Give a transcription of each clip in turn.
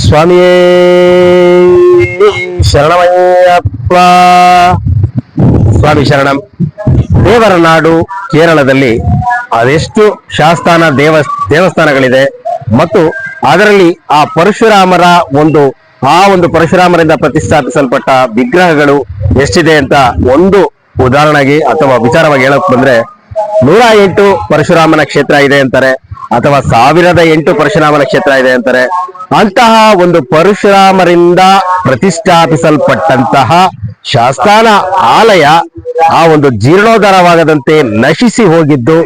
ಸ್ವಾಮಿಯೇ, ಶರಣಮಯ್ಯಪ್ಪ. ಸ್ವಾಮಿ ಶರಣಂ. ದೇವರ ನಾಡು ಕೇರಳದಲ್ಲಿ ಅದೆಷ್ಟು ಶಾಸ್ತಾನ ದೇವ, ದೇವಸ್ಥಾನಗಳಿದೆ ಮತ್ತು ಅದರಲ್ಲಿ ಆ ಪರಶುರಾಮರ ಒಂದು, ಆ ಒಂದು ಪರಶುರಾಮರಿಂದ ಪ್ರತಿಷ್ಠಾಪಿಸಲ್ಪಟ್ಟ ವಿಗ್ರಹಗಳು ಎಷ್ಟಿದೆ ಅಂತ ಒಂದು ಉದಾಹರಣೆಗೆ ಅಥವಾ ವಿಚಾರವಾಗಿ ಹೇಳಕ್ ಬಂದ್ರೆ ನೂರ ಎಂಟು ಪರಶುರಾಮನ ಕ್ಷೇತ್ರ ಇದೆ ಅಂತಾರೆ. ಅಥವಾ ಸಾವಿರದ ಎಂಟು ಪರಶುರಾಮನ ಕ್ಷೇತ್ರ ಇದೆ ಅಂತಾರೆ. ಅಂತಹ ಒಂದು ಪರಶುರಾಮರಿಂದ ಪ್ರತಿಷ್ಠಾಪಿಸಲ್ಪಟ್ಟಂತಹ ಶಾಸ್ತಾನ ಆಲಯ ಆ ಒಂದು ಜೀರ್ಣೋದ್ಧಾರವಾಗದಂತೆ ನಶಿಸಿ ಹೋಗಿದ್ದು.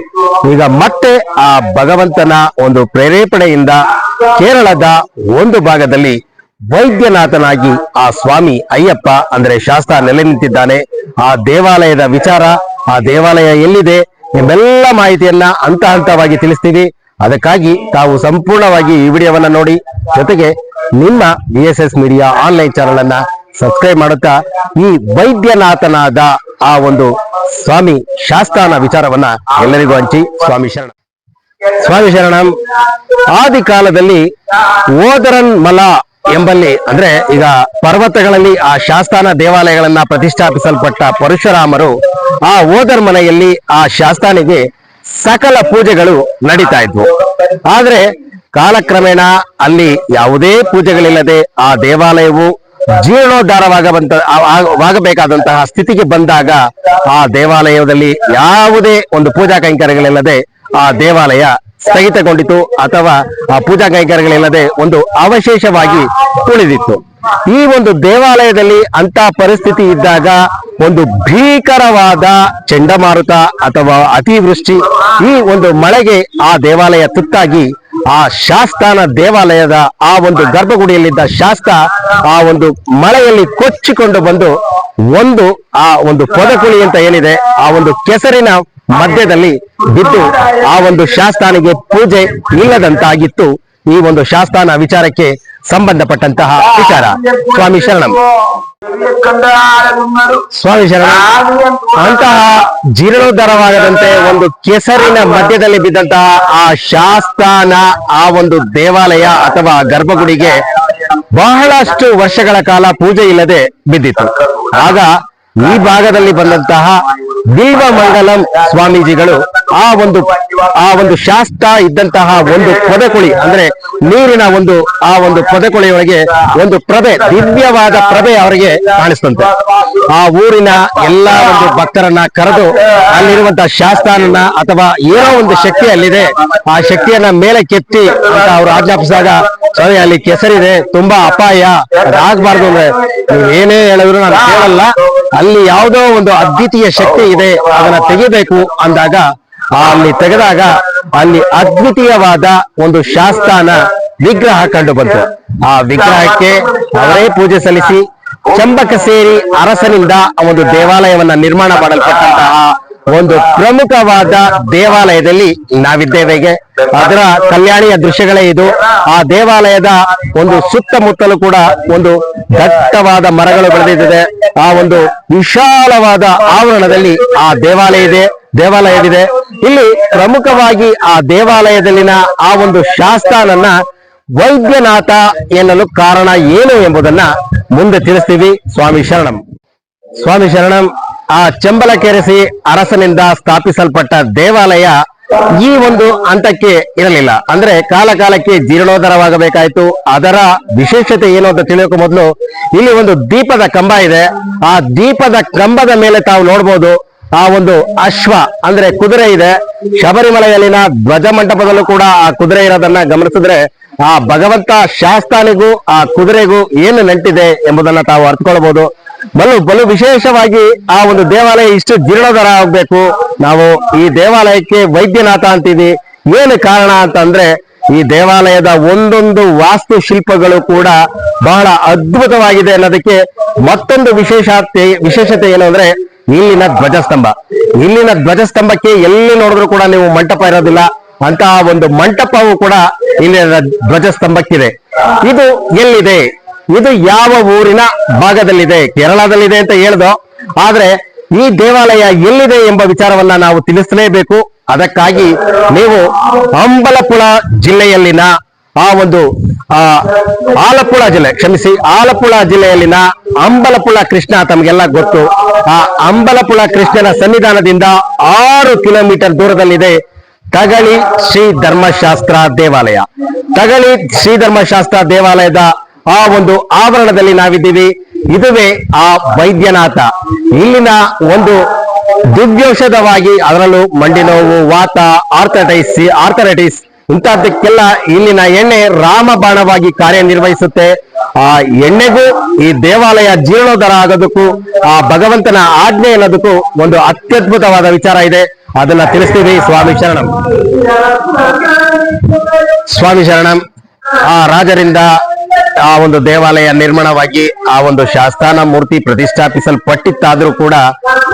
ಈಗ ಮತ್ತೆ ಆ ಭಗವಂತನ ಒಂದು ಪ್ರೇರೇಪಣೆಯಿಂದ ಕೇರಳದ ಒಂದು ಭಾಗದಲ್ಲಿ ವೈದ್ಯನಾಥನಾಗಿ ಆ ಸ್ವಾಮಿ ಅಯ್ಯಪ್ಪ ಅಂದ್ರೆ ಶಾಸ್ತ್ರ ನೆಲೆ ನಿಂತಿದ್ದಾನೆ. ಆ ದೇವಾಲಯದ ವಿಚಾರ, ಆ ದೇವಾಲಯ ಎಲ್ಲಿದೆ ಎಂಬೆಲ್ಲ ಮಾಹಿತಿಯನ್ನ ಹಂತ ಹಂತವಾಗಿ ತಿಳಿಸ್ತೀವಿ. ಅದಕ್ಕಾಗಿ ತಾವು ಸಂಪೂರ್ಣವಾಗಿ ಈ ವಿಡಿಯೋವನ್ನ ನೋಡಿ, ಜೊತೆಗೆ ನಿಮ್ಮ B S S media online channel ಅನ್ನ ಸಬ್ಸ್ಕ್ರೈಬ್ ಮಾಡುತ್ತಾ, ಈ ವೈದ್ಯನಾಥನಾದ ಆ ಒಂದು ಸ್ವಾಮಿ ಶಾಸ್ತಾನ ವಿಚಾರವನ್ನ ಎಲ್ಲರಿಗೂ ಹಂಚಿ, ಸ್ವಾಮಿ ಶರಣ. ಸ್ವಾಮಿ ಶರಣಂ, ಆದಿ ಕಾಲದಲ್ಲಿ ಓದರನ್ ಮಲ ಎಂಬಲ್ಲಿ, ಅಂದ್ರೆ ಈಗ ಪರ್ವತಗಳಲ್ಲಿ ಆ ಶಾಸ್ತಾನ ದೇವಾಲಯಗಳನ್ನ ಪ್ರತಿಷ್ಠಾಪಿಸಲ್ಪಟ್ಟ ಪರಶುರಾಮರು ಆ ಓದರ್ ಮನೆಯಲ್ಲಿ ಆ ಶಾಸ್ತಾನಿಗೆ ಸಕಲ ಪೂಜೆಗಳು ನಡೀತಾ ಇದ್ವು. ಆದ್ರೆ ಕಾಲಕ್ರಮೇಣ ಅಲ್ಲಿ ಯಾವುದೇ ಪೂಜೆಗಳಿಲ್ಲದೆ ಆ ದೇವಾಲಯವು ಜೀರ್ಣೋದ್ಧಾರವಾಗಬಂತ ಆಗಬೇಕಾದಂತಹ ಸ್ಥಿತಿಗೆ ಬಂದಾಗ ಆ ದೇವಾಲಯದಲ್ಲಿ ಯಾವುದೇ ಒಂದು ಪೂಜಾ ಕೈಂಕರ್ಯಗಳಿಲ್ಲದೆ ಆ ದೇವಾಲಯ ಸ್ಥಗಿತಗೊಂಡಿತು ಅಥವಾ ಆ ಪೂಜಾ ಕೈಂಕರ್ಯಗಳಿಲ್ಲದೆ ಒಂದು ಅವಶೇಷವಾಗಿ ಉಳಿದಿತ್ತು. ಈ ಒಂದು ದೇವಾಲಯದಲ್ಲಿ ಅಂತ ಪರಿಸ್ಥಿತಿ ಇದ್ದಾಗ ಒಂದು ಭೀಕರವಾದ ಚಂಡಮಾರುತ ಅಥವಾ ಅತಿವೃಷ್ಟಿ ಈ ಒಂದು ಮಳೆಗೆ ಆ ದೇವಾಲಯ ತುತ್ತಾಗಿ ಆ ಶಾಸ್ತಾನ ದೇವಾಲಯದ ಆ ಒಂದು ಗರ್ಭಗುಡಿಯಲ್ಲಿದ್ದ ಶಾಸ್ತ ಆ ಒಂದು ಮಳೆಯಲ್ಲಿ ಕೊಚ್ಚಿಕೊಂಡು ಬಂದು ಒಂದು ಆ ಒಂದು ಪೊದಕುಳಿ ಅಂತ ಏನಿದೆ, ಆ ಒಂದು ಕೆಸರಿನ ಮಧ್ಯದಲ್ಲಿ ಬಿದ್ದು ಆ ಒಂದು ಶಾಸ್ತಾನಿಗೆ ಪೂಜೆ ಇಲ್ಲದಂತಾಗಿತ್ತು. ಈ ಒಂದು ಶಾಸ್ತಾನ ವಿಚಾರಕ್ಕೆ ಸಂಬಂಧಪಟ್ಟಂತಹ ವಿಚಾರ. ಸ್ವಾಮಿ ಶರಣಂ. ಸ್ವಾಮಿ ಶರಣ ಅಂತಹ ಜೀರ್ಣೋದ್ಧಾರವಾಗದಂತೆ ಒಂದು ಕೆಸರಿನ ಮಧ್ಯದಲ್ಲಿ ಬಿದ್ದಂತಹ ಆ ಶಾಸ್ತಾನ ಆ ಒಂದು ದೇವಾಲಯ ಅಥವಾ ಗರ್ಭಗುಡಿಗೆ ಬಹಳಷ್ಟು ವರ್ಷಗಳ ಕಾಲ ಪೂಜೆ ಇಲ್ಲದೆ ಬಿದ್ದಿತ್ತು. ಆಗ ಈ ಭಾಗದಲ್ಲಿ ಬಂದಂತಹ ಬಿಲ್ವ ಮಂಗಲಂ ಸ್ವಾಮೀಜಿಗಳು ಆ ಒಂದು ಆ ಒಂದು ಶಾಸ್ತ್ರ ಇದ್ದಂತಹ ಒಂದು ಪೊದೆಕುಳಿ ಅಂದ್ರೆ ನೀರಿನ ಒಂದು, ಆ ಒಂದು ಪೊದೆಕುಳಿಯೊಳಗೆ ಒಂದು ಪ್ರಭೆ, ದಿವ್ಯವಾದ ಪ್ರಭೆ ಅವರಿಗೆ ಕಾಣಿಸ್ತಂತೆ. ಆ ಊರಿನ ಎಲ್ಲಾ ಒಂದು ಭಕ್ತರನ್ನ ಕರೆದು ಅಲ್ಲಿರುವಂತಹ ಶಾಸ್ತ್ರನನ್ನ ಅಥವಾ ಏನೋ ಒಂದು ಶಕ್ತಿ ಅಲ್ಲಿದೆ. ಆ ಶಕ್ತಿಯನ್ನ ಮೇಲೆ ಕೆತ್ತಿ ಅಂತ ಅವ್ರು ಆಜ್ಞಾಪಿಸಿದಾಗ, ಸ್ವಾಮಿ, ಅಲ್ಲಿ ಕೆಸರಿದೆ, ತುಂಬಾ ಅಪಾಯ ಅದಾಗಬಾರ್ದು ಅಂದ್ರೆ ನೀವೇನೇ ಹೇಳಿದ್ರು ನಾನು ಕೇಳಲ್ಲ. ಅಲ್ಲಿ ಯಾವುದೋ ಒಂದು ಅದ್ವಿತೀಯ ಶಕ್ತಿ ಇದೆ, ಅದನ್ನ ತೆಗಿಬೇಕು ಅಂದಾಗ, ಅಲ್ಲಿ ತೆಗೆದಾಗ ಅಲ್ಲಿ ಅದ್ವಿತೀಯವಾದ ಒಂದು ಶಾಸ್ತಾನ ವಿಗ್ರಹ ಕಂಡು ಬಂತು. ಆ ವಿಗ್ರಹಕ್ಕೆ ಅವರೇ ಪೂಜೆ ಸಲ್ಲಿಸಿ, ಚಂಬಕ ಸೇರಿ ಅರಸನಿಂದ ಒಂದು ದೇವಾಲಯವನ್ನ ನಿರ್ಮಾಣ ಮಾಡಲ್ಪಟ್ಟಂತಹ ಒಂದು ಪ್ರಮುಖವಾದ ದೇವಾಲಯದಲ್ಲಿ ನಾವಿದ್ದೇವೆ. ಈಗ. ಅದರ ಕಲ್ಯಾಣಿಯ ದೃಶ್ಯಗಳೇ ಇದು. ಆ ದೇವಾಲಯದ ಒಂದು ಸುತ್ತಮುತ್ತಲು ಕೂಡ ಒಂದು ದಟ್ಟವಾದ ಮರಗಳು ಬೆಳೆದಿದೆ. ಆ ಒಂದು ವಿಶಾಲವಾದ ಆವರಣದಲ್ಲಿ ಆ ದೇವಾಲಯ ಇದೆ, ದೇವಾಲಯವಿದೆ. ಇಲ್ಲಿ ಪ್ರಮುಖವಾಗಿ ಆ ದೇವಾಲಯದಲ್ಲಿನ ಆ ಒಂದು ಶಾಸ್ತಾನನ್ನ ವೈದ್ಯನಾಥ ಎನ್ನಲು ಕಾರಣ ಏನು ಎಂಬುದನ್ನ ಮುಂದೆ ತಿಳಿಸ್ತೀವಿ. ಸ್ವಾಮಿ ಶರಣಂ. ಸ್ವಾಮಿ ಶರಣಂ ಆ ಚಂಬಲಕೆರೆಸಿ ಅರಸನಿಂದ ಸ್ಥಾಪಿಸಲ್ಪಟ್ಟ ದೇವಾಲಯ ಈ ಒಂದು ಹಂತಕ್ಕೆ ಇರಲಿಲ್ಲ. ಅಂದ್ರೆ ಕಾಲ ಕಾಲಕ್ಕೆ ಅದರ ವಿಶೇಷತೆ ಏನು ಅಂತ ತಿಳಿಯೋಕೆ ಮೊದಲು ಇಲ್ಲಿ ಒಂದು ದೀಪದ ಕಂಬ ಇದೆ. ಆ ದೀಪದ ಕಂಬದ ಮೇಲೆ ತಾವು ನೋಡ್ಬೋದು ಆ ಒಂದು ಅಶ್ವ, ಅಂದ್ರೆ ಕುದುರೆ ಇದೆ. ಶಬರಿಮಲೆಯಲ್ಲಿನ ಧ್ವಜ ಮಂಟಪದಲ್ಲೂ ಕೂಡ ಆ ಕುದುರೆ ಇರೋದನ್ನ ಗಮನಿಸಿದ್ರೆ ಆ ಭಗವಂತ ಶಾಸ್ತಾನಿಗೂ ಆ ಕುದುರೆಗೂ ಏನು ನಂಟಿದೆ ಎಂಬುದನ್ನ ತಾವು ಅರ್ಥಕೊಳ್ಬಹುದು ಬಲು ಬಲು ವಿಶೇಷವಾಗಿ ಆ ಒಂದು ದೇವಾಲಯ ಇಷ್ಟು ಜೀರ್ಣೋದ್ಧಾರ ಆಗ್ಬೇಕು. ನಾವು ಈ ದೇವಾಲಯಕ್ಕೆ ವೈದ್ಯನಾಥ ಅಂತೀವಿ ಏನು ಕಾರಣ ಅಂತಂದ್ರೆ ಈ ದೇವಾಲಯದ ಒಂದೊಂದು ವಾಸ್ತು ಶಿಲ್ಪಗಳು ಕೂಡ ಬಹಳ ಅದ್ಭುತವಾಗಿದೆ ಅನ್ನೋದಕ್ಕೆ ಮತ್ತೊಂದು ವಿಶೇಷತೆ ವಿಶೇಷತೆ ಏನು ಅಂದ್ರೆ ಇಲ್ಲಿನ ಧ್ವಜಸ್ತಂಭ. ಇಲ್ಲಿನ ಧ್ವಜಸ್ತಂಭಕ್ಕೆ ಎಲ್ಲಿ ನೋಡಿದ್ರು ಕೂಡ ನೀವು ಮಂಟಪ ಇರೋದಿಲ್ಲ. ಅಂತಹ ಒಂದು ಮಂಟಪವು ಕೂಡ ಇಲ್ಲಿನ ಧ್ವಜಸ್ತಂಭಕ್ಕಿದೆ. ಇದು ಎಲ್ಲಿದೆ? ಇದು ಯಾವ ಊರಿನ ಭಾಗದಲ್ಲಿದೆ? ಕೇರಳದಲ್ಲಿದೆ ಅಂತ ಹೇಳ್ದು. ಆದ್ರೆ ಈ ದೇವಾಲಯ ಎಲ್ಲಿದೆ ಎಂಬ ವಿಚಾರವನ್ನ ನಾವು ತಿಳಿಸಲೇಬೇಕು. ಅದಕ್ಕಾಗಿ ನೀವು ಅಂಬಲಪುಳ ಜಿಲ್ಲೆಯಲ್ಲಿನ ಆ ಒಂದು, ಆ ಆಲಪ್ಪುಳ ಜಿಲ್ಲೆ, ಕ್ಷಮಿಸಿ ಆಲಪ್ಪುಳ ಜಿಲ್ಲೆಯಲ್ಲಿನ ಅಂಬಲಪುಳ ಕೃಷ್ಣ ತಮಗೆಲ್ಲ ಗೊತ್ತು. ಆ ಅಂಬಲಪುಳ ಕೃಷ್ಣನ ಸನ್ನಿಧಾನದಿಂದ ಆರು ಕಿಲೋಮೀಟರ್ ದೂರದಲ್ಲಿದೆ ತಗಳಿ ಶ್ರೀ ಧರ್ಮಶಾಸ್ತ್ರ ದೇವಾಲಯ. ತಗಳಿ ಶ್ರೀ ಧರ್ಮಶಾಸ್ತ್ರ ದೇವಾಲಯದ ಆ ಒಂದು ಆವರಣದಲ್ಲಿ ನಾವಿದ್ದೀವಿ. ಇದುವೇ ಆ ವೈದ್ಯನಾಥ. ಇಲ್ಲಿನ ಒಂದು ದಿವ್ಯೌಷಧವಾಗಿ ಅದರಲ್ಲೂ ಮಂಡಿ ನೋವು, ವಾತ ಆರ್ಥರೈಟಿಸ್ ಆರ್ಥರೈಟಿಸ್ ಇಂತಹದ್ದಕ್ಕೆಲ್ಲ ಇಲ್ಲಿನ ಎಣ್ಣೆ ರಾಮಬಾಣವಾಗಿ ಕಾರ್ಯನಿರ್ವಹಿಸುತ್ತೆ. ಆ ಎಣ್ಣೆಗೂ ಈ ದೇವಾಲಯ ಜೀರ್ಣೋದ್ಧಾರ ಆಗೋದಕ್ಕೂ, ಆ ಭಗವಂತನ ಆಜ್ಞೆ ಅನ್ನೋದಕ್ಕೂ ಒಂದು ಅತ್ಯದ್ಭುತವಾದ ವಿಚಾರ ಇದೆ. ಅದನ್ನ ತಿಳಿಸ್ತೀವಿ. ಸ್ವಾಮಿ ಶರಣಂ. ಸ್ವಾಮಿ ಶರಣಂ. ಆ ರಾಜರಿಂದ ಆ ಒಂದು ದೇವಾಲಯ ನಿರ್ಮಾಣವಾಗಿ ಆ ಒಂದು ಶಾಸ್ತಾನ ಮೂರ್ತಿ ಪ್ರತಿಷ್ಠಾಪಿಸಲ್ಪಟ್ಟಿತ್ತಾದರೂ ಕೂಡ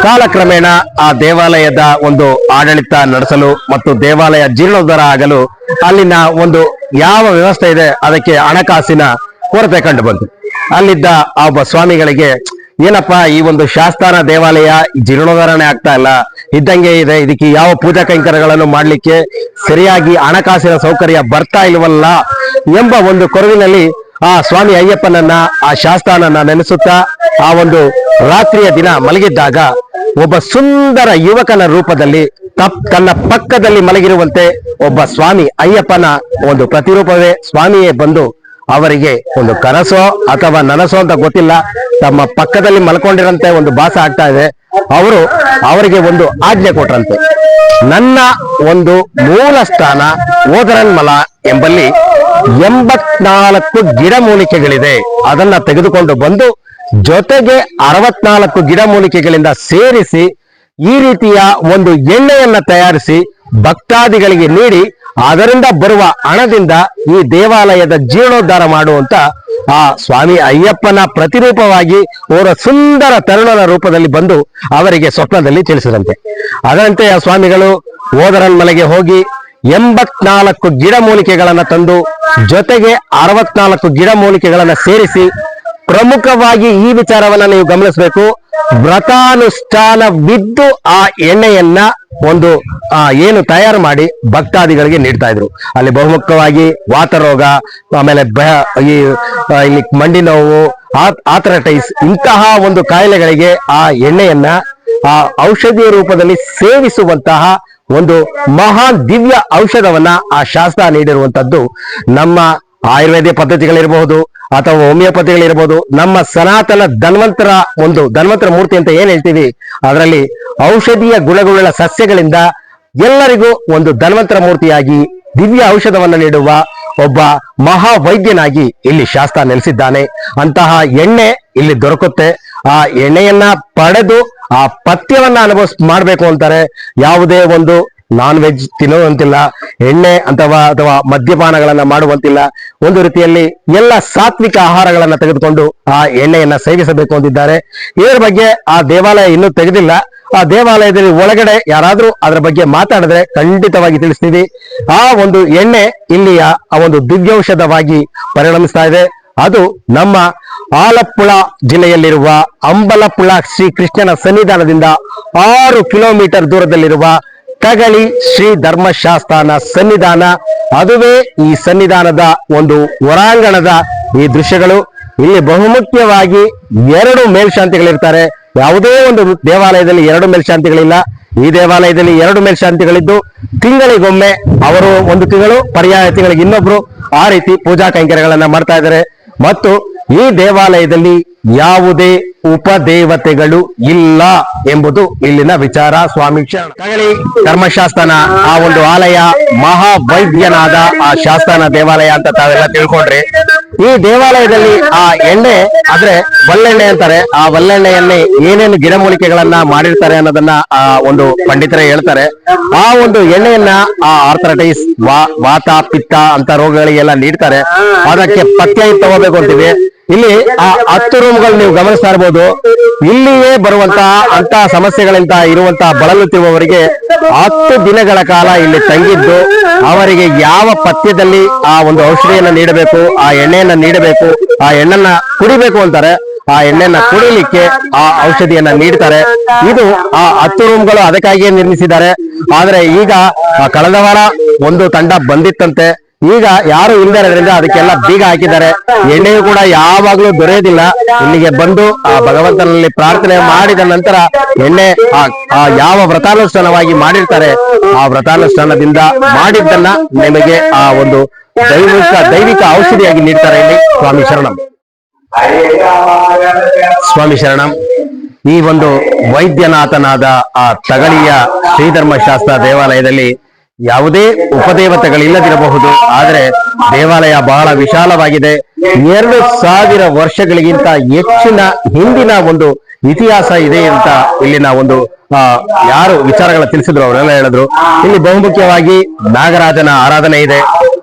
ಕಾಲಕ್ರಮೇಣ ಆ ದೇವಾಲಯದ ಒಂದು ಆಡಳಿತ ನಡೆಸಲು ಮತ್ತು ದೇವಾಲಯ ಜೀರ್ಣೋದ್ಧಾರ ಆಗಲು ಅಲ್ಲಿನ ಒಂದು ಯಾವ ವ್ಯವಸ್ಥೆ ಇದೆ ಅದಕ್ಕೆ ಹಣಕಾಸಿನ ಕೊರತೆ ಕಂಡು ಬಂತು. ಅಲ್ಲಿದ್ದ ಆ ಒಬ್ಬ ಸ್ವಾಮಿಗಳಿಗೆ ಏನಪ್ಪಾ ಈ ಒಂದು ಶಾಸ್ತಾನ ದೇವಾಲಯ ಜೀರ್ಣೋದ್ಧಾರಣೆ ಆಗ್ತಾ ಇಲ್ಲ, ಇದ್ದಂಗೆ ಇದೆ, ಇದಕ್ಕೆ ಯಾವ ಪೂಜಾ ಕೈಂಕರ್ಯಗಳನ್ನು ಮಾಡಲಿಕ್ಕೆ ಸರಿಯಾಗಿ ಹಣಕಾಸಿನ ಸೌಕರ್ಯ ಬರ್ತಾ ಇಲ್ವಲ್ಲ ಎಂಬ ಒಂದು ಕೊರವಿನಲ್ಲಿ ಆ ಸ್ವಾಮಿ ಅಯ್ಯಪ್ಪನನ್ನ, ಆ ಶಾಸ್ತ್ರನನ್ನ ನೆನೆಸುತ್ತಾ ಆ ಒಂದು ರಾತ್ರಿಯ ದಿನ ಮಲಗಿದ್ದಾಗ ಒಬ್ಬ ಸುಂದರ ಯುವಕನ ರೂಪದಲ್ಲಿ ತಪ್, ತನ್ನ ಪಕ್ಕದಲ್ಲಿ ಮಲಗಿರುವಂತೆ ಒಬ್ಬ ಸ್ವಾಮಿ ಅಯ್ಯಪ್ಪನ ಒಂದು ಪ್ರತಿರೂಪವೇ ಸ್ವಾಮಿಯೇ ಬಂದು ಅವರಿಗೆ ಒಂದು ಕನಸೋ ಅಥವಾ ನನಸೋ ಅಂತ ಗೊತ್ತಿಲ್ಲ. ತಮ್ಮ ಪಕ್ಕದಲ್ಲಿ ಮಲ್ಕೊಂಡಿರಂತೆ ಒಂದು ಭಾಸ ಆಗ್ತಾ ಇದೆ. ಅವರು ಅವರಿಗೆ ಒಂದು ಆಜ್ಞೆ ಕೊಟ್ರಂತೆ. ನನ್ನ ಒಂದು ಮೂಲ ಸ್ಥಾನ ಓದರನ್ಮಲ ಎಂಬಲ್ಲಿ ಎಂಬತ್ನಾಲ್ಕು ಗಿಡಮೂಲಿಕೆಗಳಿದೆ. ಅದನ್ನ ತೆಗೆದುಕೊಂಡು ಬಂದು ಜೊತೆಗೆ ಅರವತ್ನಾಲ್ಕು ಗಿಡಮೂಲಿಕೆಗಳಿಂದ ಸೇರಿಸಿ ಈ ರೀತಿಯ ಒಂದು ಎಣ್ಣೆಯನ್ನ ತಯಾರಿಸಿ ಭಕ್ತಾದಿಗಳಿಗೆ ನೀಡಿ, ಅದರಿಂದ ಬರುವ ಹಣದಿಂದ ಈ ದೇವಾಲಯದ ಜೀರ್ಣೋದ್ಧಾರ ಮಾಡುವಂತ ಆ ಸ್ವಾಮಿ ಅಯ್ಯಪ್ಪನ ಪ್ರತಿರೂಪವಾಗಿ ಅವರ ಸುಂದರ ತರುಣನ ರೂಪದಲ್ಲಿ ಬಂದು ಅವರಿಗೆ ಸ್ವಪ್ನದಲ್ಲಿ ತಿಳಿಸಿದಂತೆ. ಅದರಂತೆ ಆ ಸ್ವಾಮಿಗಳು ಓದರನ್ಮಲೆಗೆ ಹೋಗಿ ಎಂಬತ್ನಾಲ್ಕು ಗಿಡಮೂಲಿಕೆಗಳನ್ನು ತಂದು ಜೊತೆಗೆ ಅರವತ್ನಾಲ್ಕು ಗಿಡಮೂಲಿಕೆಗಳನ್ನು ಸೇರಿಸಿ ಪ್ರಮುಖವಾಗಿ ಈ ವಿಚಾರವನ್ನ ನೀವು ಗಮನಿಸಬೇಕು. ವ್ರತಾನುಷ್ಠಾನವಿದ್ದು ಆ ಎಣ್ಣೆಯನ್ನ ಒಂದು ಏನು ತಯಾರು ಮಾಡಿ ಭಕ್ತಾದಿಗಳಿಗೆ ನೀಡ್ತಾ ಇದ್ರು. ಅಲ್ಲಿ ಬಹುಮುಖವಾಗಿ ವಾತರೋಗ, ಆಮೇಲೆ ಈ ಇಲ್ಲಿ ಮಂಡಿ ನೋವು ಆಥರಟೈಸ್ ಇಂತಹ ಒಂದು ಕಾಯಿಲೆಗಳಿಗೆ ಆ ಎಣ್ಣೆಯನ್ನ ಆ ಔಷಧಿಯ ರೂಪದಲ್ಲಿ ಸೇವಿಸುವಂತಹ ಒಂದು ಮಹಾನ್ ದಿವ್ಯ ಔಷಧವನ್ನ ಆ ಶಾಸ್ತ್ರ ನೀಡಿರುವಂತದ್ದು ನಮ್ಮ ಆಯುರ್ವೇದ ಪದ್ಧತಿಗಳಿರಬಹುದು ಅಥವಾ ಹೋಮಿಯೋಪತಿಗಳಿರ್ಬೋದು ನಮ್ಮ ಸನಾತನ ಧನ್ವಂತರ ಒಂದು ಧನ್ವಂತರ ಮೂರ್ತಿ ಅಂತ ಏನ್ ಹೇಳ್ತೀವಿ? ಅದರಲ್ಲಿ ಔಷಧೀಯ ಗುಣಗಳುಳ್ಳ ಸಸ್ಯಗಳಿಂದ ಎಲ್ಲರಿಗೂ ಒಂದು ಧನ್ವಂತರ ಮೂರ್ತಿಯಾಗಿ ದಿವ್ಯ ಔಷಧವನ್ನು ನೀಡುವ ಒಬ್ಬ ಮಹಾವೈದ್ಯನಾಗಿ ಇಲ್ಲಿ ಶಾಸ್ತ್ರ ನೆಲೆಸಿದ್ದಾನೆ. ಅಂತಹ ಎಣ್ಣೆ ಇಲ್ಲಿ ದೊರಕುತ್ತೆ. ಆ ಎಣ್ಣೆಯನ್ನ ಪಡೆದು ಆ ಪಥ್ಯವನ್ನ ಅನುಭವಿಸ್ ಮಾಡ್ಬೇಕು ಅಂತಾರೆ. ಯಾವುದೇ ಒಂದು ನಾನ್ ವೆಜ್ ತಿನ್ನುವಂತಿಲ್ಲ, ಎಣ್ಣೆ ಅಥವಾ ಅಥವಾ ಮದ್ಯಪಾನಗಳನ್ನ ಮಾಡುವಂತಿಲ್ಲ. ಒಂದು ರೀತಿಯಲ್ಲಿ ಎಲ್ಲ ಸಾತ್ವಿಕ ಆಹಾರಗಳನ್ನ ತೆಗೆದುಕೊಂಡು ಆ ಎಣ್ಣೆಯನ್ನ ಸೇವಿಸಬೇಕು ಅಂತಿದ್ದಾರೆ ಇದರ ಬಗ್ಗೆ ಆ ದೇವಾಲಯ ಇನ್ನೂ ತೆಗೆದಿಲ್ಲ. ಆ ದೇವಾಲಯದಲ್ಲಿ ಒಳಗಡೆ ಯಾರಾದ್ರೂ ಅದರ ಬಗ್ಗೆ ಮಾತಾಡಿದ್ರೆ ಖಂಡಿತವಾಗಿ ತಿಳಿಸ್ತೀವಿ. ಆ ಒಂದು ಎಣ್ಣೆ ಇಲ್ಲಿಯ ಆ ಒಂದು ದಿವ್ಯೌಷಧವಾಗಿ ಪರಿಣಮಿಸ್ತಾ ಇದೆ. ಅದು ನಮ್ಮ ಆಲಪ್ಪುಳ ಜಿಲ್ಲೆಯಲ್ಲಿರುವ ಅಂಬಲಪ್ಪುಳ ಶ್ರೀ ಕೃಷ್ಣನ ಸನ್ನಿಧಾನದಿಂದ ಆರು ಕಿಲೋಮೀಟರ್ ದೂರದಲ್ಲಿರುವ ತಗಳಿ ಶ್ರೀ ಧರ್ಮಶಾಸ್ತಾನ ಸನ್ನಿಧಾನ. ಅದುವೇ ಈ ಸನ್ನಿಧಾನದ ಒಂದು ಹೊರಾಂಗಣದ ಈ ದೃಶ್ಯಗಳು. ಇಲ್ಲಿ ಬಹುಮುಖ್ಯವಾಗಿ ಎರಡು ಮೇಲ್ಶಾಂತಿಗಳಿರ್ತಾರೆ. ಯಾವುದೇ ಒಂದು ದೇವಾಲಯದಲ್ಲಿ ಎರಡು ಮೇಲ್ಶಾಂತಿಗಳಿಲ್ಲ. ಈ ದೇವಾಲಯದಲ್ಲಿ ಎರಡು ಮೇಲ್ಶಾಂತಿಗಳಿದ್ದು, ತಿಂಗಳಿಗೊಮ್ಮೆ ಅವರು ಒಂದು ತಿಂಗಳು, ಪರ್ಯಾಯ ತಿಂಗಳಿಗೆ ಇನ್ನೊಬ್ರು ಆ ರೀತಿ ಪೂಜಾ ಕೈಂಕರ್ಯಗಳನ್ನ ಮಾಡ್ತಾ ಇದ್ದಾರೆ. ಮತ್ತು ಈ ದೇವಾಲಯದಲ್ಲಿ ಯಾವುದೇ ಉಪದೇವತೆಗಳು ಇಲ್ಲ ಎಂಬುದು ಇಲ್ಲಿನ ವಿಚಾರ, ಸ್ವಾಮಿ ತಗಳಿ ಧರ್ಮಶಾಸ್ತ್ರನ ಆ ಒಂದು ಆಲಯ ಮಹಾವೈದ್ಯನಾದ ಆ ಶಾಸ್ತ್ರನ ದೇವಾಲಯ ಅಂತ ತಾವೆಲ್ಲ ತಿಳ್ಕೊಂಡ್ರಿ, ಈ ದೇವಾಲಯದಲ್ಲಿ ಆ ಎಣ್ಣೆ, ಆದ್ರೆ ಒಲ್ಲೆಣ್ಣೆ ಅಂತಾರೆ. ಆ ಒಲ್ಲೆಣ್ಣೆಯಲ್ಲಿ ಏನೇನು ಗಿಡಮೂಲಿಕೆಗಳನ್ನ ಮಾಡಿರ್ತಾರೆ ಅನ್ನೋದನ್ನ ಆ ಒಂದು ಪಂಡಿತರೇ ಹೇಳ್ತಾರೆ. ಆ ಒಂದು ಎಣ್ಣೆಯನ್ನ ಆ ಆರ್ಥರಟೈಸ್ ವಾತ, ಪಿತ್ತ ಅಂತ ರೋಗಗಳಿಗೆಲ್ಲ ನೀಡ್ತಾರೆ. ಅದಕ್ಕೆ ಪಥ್ಯ ತಗೋಬೇಕು ಅಂತೀವಿ. ಇಲ್ಲಿ ಆ ಹತ್ತು ರೂಮ್ಗಳು ನೀವು ಗಮನಿಸ್ತಾ ಇರ್ಬೋದು. ಇಲ್ಲಿಯೇ ಬರುವಂತಹ ಅಂತ ಸಮಸ್ಯೆಗಳಿಂದ ಇರುವಂತಹ ಬಳಲುತ್ತಿರುವವರಿಗೆ ಹತ್ತು ದಿನಗಳ ಕಾಲ ಇಲ್ಲಿ ತಂಗಿದ್ದು, ಅವರಿಗೆ ಯಾವ ಪಥ್ಯದಲ್ಲಿ ಆ ಒಂದು ಔಷಧಿಯನ್ನ ನೀಡಬೇಕು, ಆ ಎಣ್ಣೆಯನ್ನ ನೀಡಬೇಕು, ಆ ಎಣ್ಣನ್ನ ಕುಡಿಬೇಕು ಅಂತಾರೆ, ಆ ಎಣ್ಣೆಯನ್ನ ಕುಡಿಲಿಕ್ಕೆ ಆ ಔಷಧಿಯನ್ನ ನೀಡ್ತಾರೆ. ಇದು ಆ ಹತ್ತು ರೂಮ್ಗಳು ಅದಕ್ಕಾಗಿಯೇ ನಿರ್ಮಿಸಿದ್ದಾರೆ. ಆದ್ರೆ ಈಗ ಕಳೆದ ವಾರ ಒಂದು ತಂಡ ಬಂದಿತ್ತಂತೆ. ಈಗ ಯಾರು ಇಲ್ಲದೆ ಇರೋದ್ರಿಂದ ಅದಕ್ಕೆಲ್ಲ ಬೀಗ ಹಾಕಿದ್ದಾರೆ. ಎಣ್ಣೆಯು ಕೂಡ ಯಾವಾಗ್ಲೂ ದೊರೆಯೋದಿಲ್ಲ. ಇಲ್ಲಿಗೆ ಬಂದು ಆ ಭಗವಂತನಲ್ಲಿ ಪ್ರಾರ್ಥನೆ ಮಾಡಿದ ನಂತರ ಎಣ್ಣೆ ಆ ಯಾವ ವ್ರತಾನುಷ್ಠಾನವಾಗಿ ಮಾಡಿರ್ತಾರೆ, ಆ ವ್ರತಾನುಷ್ಠಾನದಿಂದ ಮಾಡಿದ್ದನ್ನ ನಿಮಗೆ ಆ ಒಂದು ದೈವಿಕ ದೈವಿಕ ಔಷಧಿಯಾಗಿ ನೀಡ್ತಾರೆ ಇಲ್ಲಿ ಸ್ವಾಮಿ ಶರಣಂ. ಸ್ವಾಮಿ ಶರಣಂ, ಈ ಒಂದು ವೈದ್ಯನಾಥನಾದ ಆ ತಗಲಿಯ ಶ್ರೀಧರ್ಮಶಾಸ್ತ್ರ ದೇವಾಲಯದಲ್ಲಿ ಯಾವುದೇ ಉಪದೇವತೆಗಳಿಲ್ಲದಿರಬಹುದು. ಆದರೆ ದೇವಾಲಯ ಬಹಳ ವಿಶಾಲವಾಗಿದೆ. ಎರಡು ಸಾವಿರ ವರ್ಷಗಳಿಗಿಂತ ಹೆಚ್ಚಿನ ಹಿಂದಿನ ಒಂದು ಇತಿಹಾಸ ಇದೆ ಅಂತ ಇಲ್ಲಿನ ಒಂದು ಯಾರು ವಿಚಾರಗಳ ತಿಳಿಸಿದ್ರು ಅವರೆಲ್ಲ ಹೇಳಿದ್ರು. ಇಲ್ಲಿ ಬಹುಮುಖ್ಯವಾಗಿ ನಾಗರಾಜನ ಆರಾಧನೆ ಇದೆ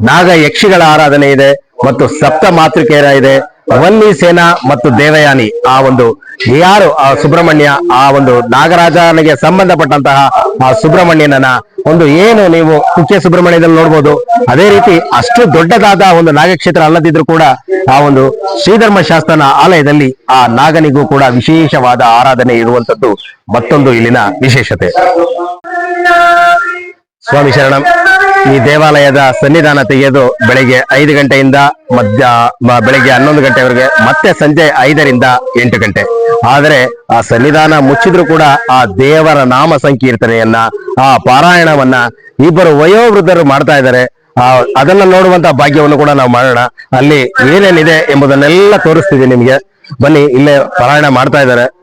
ನಾಗ ಯಕ್ಷಿಗಳ ಆರಾಧನೆ ಇದೆ, ಮತ್ತು ಸಪ್ತ ಮಾತೃಕೆಯರ ಇದೆ. ವನ್ನಿ ಸೇನಾ ಮತ್ತು ದೇವಯಾನಿ, ಆ ಒಂದು ಯಾರು, ಆ ಸುಬ್ರಹ್ಮಣ್ಯ, ಆ ಒಂದು ನಾಗರಾಜನಿಗೆ ಸಂಬಂಧಪಟ್ಟಂತಹ ಆ ಸುಬ್ರಹ್ಮಣ್ಯನ ಒಂದು ಏನು ನೀವು ಕುಕ್ಕೆ ಸುಬ್ರಹ್ಮಣ್ಯದಲ್ಲಿ ನೋಡ್ಬೋದು, ಅದೇ ರೀತಿ ಅಷ್ಟು ದೊಡ್ಡದಾದ ಒಂದು ನಾಗಕ್ಷೇತ್ರ ಅಲ್ಲದಿದ್ರು ಕೂಡ ಆ ಒಂದು ಶ್ರೀಧರ್ಮ ಶಾಸ್ತ್ರನ ಆಲಯದಲ್ಲಿ ಆ ನಾಗನಿಗೂ ಕೂಡ ವಿಶೇಷವಾದ ಆರಾಧನೆ ಇರುವಂತದ್ದು ಮತ್ತೊಂದು ಇಲ್ಲಿನ ವಿಶೇಷತೆ. ಸ್ವಾಮಿ ಶರಣಂ. ಈ ದೇವಾಲಯದ ಸನ್ನಿಧಾನ ತೆಗೆದು ಬೆಳಿಗ್ಗೆ ಐದು ಗಂಟೆಯಿಂದ ಮಧ್ಯ ಬೆಳಿಗ್ಗೆ ಹನ್ನೊಂದು ಗಂಟೆವರೆಗೆ ಮತ್ತೆ ಸಂಜೆ ಐದರಿಂದ ಎಂಟು ಗಂಟೆ. ಆದರೆ ಆ ಸನ್ನಿಧಾನ ಮುಚ್ಚಿದ್ರು ಕೂಡ ಆ ದೇವರ ನಾಮ ಸಂಕೀರ್ತನೆಯನ್ನ, ಆ ಪಾರಾಯಣವನ್ನ ಇಬ್ಬರು ವಯೋವೃದ್ಧರು ಮಾಡ್ತಾ ಇದ್ದಾರೆ. ಆ, ಅದನ್ನ ನೋಡುವಂತ ಭಾಗ್ಯವನ್ನು ಕೂಡ ನಾವು ಮಾಡೋಣ. ಅಲ್ಲಿ ಏನೇನಿದೆ ಎಂಬುದನ್ನೆಲ್ಲ ತೋರಿಸ್ತೀವಿ ನಿಮ್ಗೆ. ಬನ್ನಿ, ಇಲ್ಲೇ ಪಾರಾಯಣ ಮಾಡ್ತಾ ಇದ್ದಾರೆ.